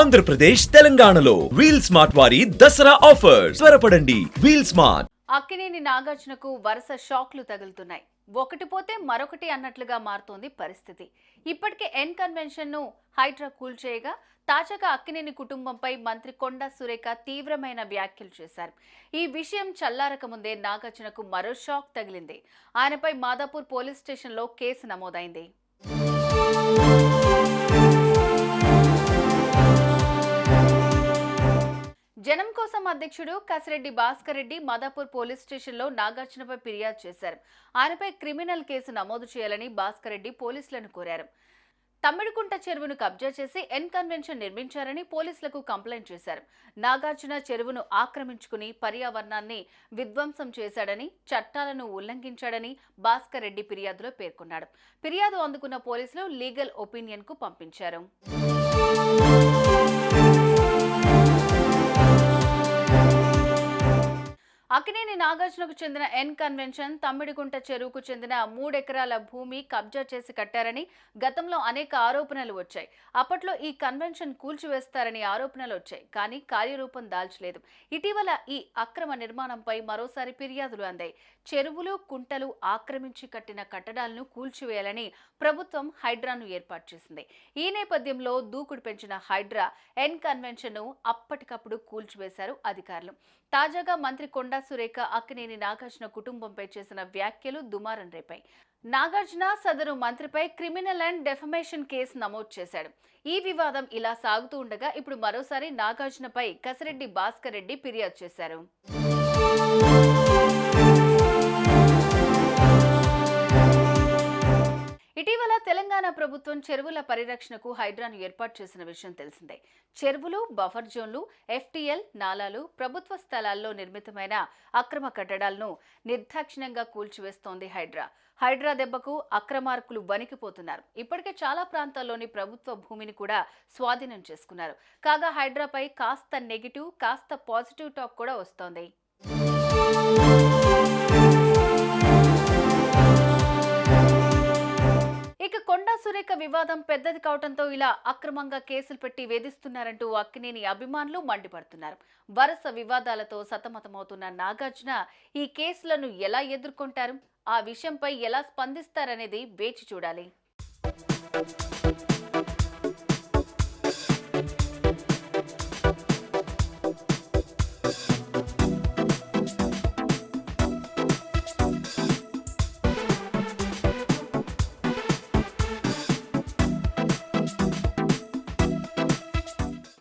ఆంధ్రప్రదేశ్ తెలంగాణలో. Wheel smart వారి Dasara offer త్వరపడండి. Wheel smart. అక్కినేని నాగార్జునకు వరుస షాక్లు తగులుతున్నాయి. ఒకటి పోతే మరొకటి అన్నట్లుగా మారుతోంది పరిస్థితి. ఇప్పటికే ఎన్ కన్వెన్షన్ను హైడ్రా కూల్చేయగా తాజాగా అక్కినేని కుటుంబంపై మంత్రి కొండా సురేఖ తీవ్రమైన వ్యాఖ్యలు చేశారు. ఈ విషయం చల్లారక ముందే నాగార్జునకు మరో షాక్ తగిలింది. ఆయనపై మాదాపూర్ పోలీస్ స్టేషన్లో కేసు నమోదైంది. కోసం అధ్యక్షుడు కసిరెడ్డి భాస్కర్ రెడ్డి మాదాపూర్ పోలీస్ స్టేషన్లో నాగార్జునపై ఫిర్యాదు చేశారు. ఆయనపై క్రిమినల్ కేసు నమోదు చేయాలని భాస్కర్ రెడ్డి పోలీసులను కోరారు. తమ్మిడికుంట చెరువును కబ్జా చేసి ఎన్ కన్వెన్షన్ నిర్మించారని పోలీసులకు కంప్లైంట్ చేశారు. నాగార్జున చెరువును ఆక్రమించుకుని పర్యావరణాన్ని విధ్వంసం చేశాడని చట్టాలను ఉల్లంఘించాడని భాస్కర్ రెడ్డి ఫిర్యాదులో పేర్కొన్నాడు. ఫిర్యాదు అందుకున్న పోలీసులు లీగల్ ఒపీనియన్కు పంపించారు. నాగార్జునకు చెందిన ఎన్ కన్వెన్షన్ తమ్మిడిగుంట చెరువుకు చెందిన మూడెకరాల భూమి కబ్జా చేసి కట్టారని గతంలో అనేక ఆరోపణలు వచ్చాయి. అప్పట్లో ఈ కన్వెన్షన్ కూల్చివేస్తారని ఆరోపణలు వచ్చాయి కానీ కార్యరూపం దాల్చలేదు. ఇటీవల ఈ అక్రమ నిర్మాణంపై మరోసారి ఫిర్యాదులు అందాయి. చెరువులు కుంటలు ఆక్రమించి కట్టిన కట్టడాలను కూల్చివేయాలని ప్రభుత్వం హైడ్రాను ఏర్పాటు చేసింది. ఈ నేపథ్యంలో దూకుడు పెంచిన హైడ్రా ఎన్ కన్వెన్షన్ను అప్పటికప్పుడు కూల్చివేశారు అధికారులు. తాజాగా మంత్రి కొండా సురేఖ అక్కినేని నాగార్జున కుటుంబంపై చేసిన వ్యాఖ్యలు దుమారం రేపాయి. నాగార్జున సదరు మంత్రిపై క్రిమినల్ అండ్ డెఫమేషన్ కేసు నమోదు చేశాడు. ఈ వివాదం ఇలా సాగుతూ ఉండగా ఇప్పుడు మరోసారి నాగార్జునపై కసిరెడ్డి భాస్కర్ రెడ్డి ఫిర్యాదు చేశారు. తెలంగాణ ప్రభుత్వం చెరువుల పరిరక్షణకు హైడ్రాను ఏర్పాటు చేసిన విషయం తెలిసిందే. చెరువులు బఫర్ జోన్లు ఎఫ్టీఎల్ నాలాలు ప్రభుత్వ స్థలాల్లో నిర్మితమైన అక్రమ కట్టడాలను నిర్దాక్షిణ్యంగా కూల్చివేస్తోంది హైడ్రా. హైడ్రా దెబ్బకు అక్రమార్కులు వణికిపోతున్నారు. ఇప్పటికే చాలా ప్రాంతాల్లోని ప్రభుత్వ భూమిని కూడా స్వాధీనం చేసుకున్నారు. కాగా హైడ్రాపై కాస్త నెగిటివ్ కాస్త పాజిటివ్ టాక్ కూడా వస్తోంది. కొండా వివాదం పెద్దది కావడంతో ఇలా అక్రమంగా కేసులు పెట్టి వేధిస్తున్నారంటూ అక్కినేని అభిమానులు మండిపడుతున్నారు. వరుస వివాదాలతో సతమతమవుతున్న నాగార్జున ఈ కేసులను ఎలా ఎదుర్కొంటారు? ఆ విషయంపై ఎలా స్పందిస్తారనేది వేచి చూడాలి.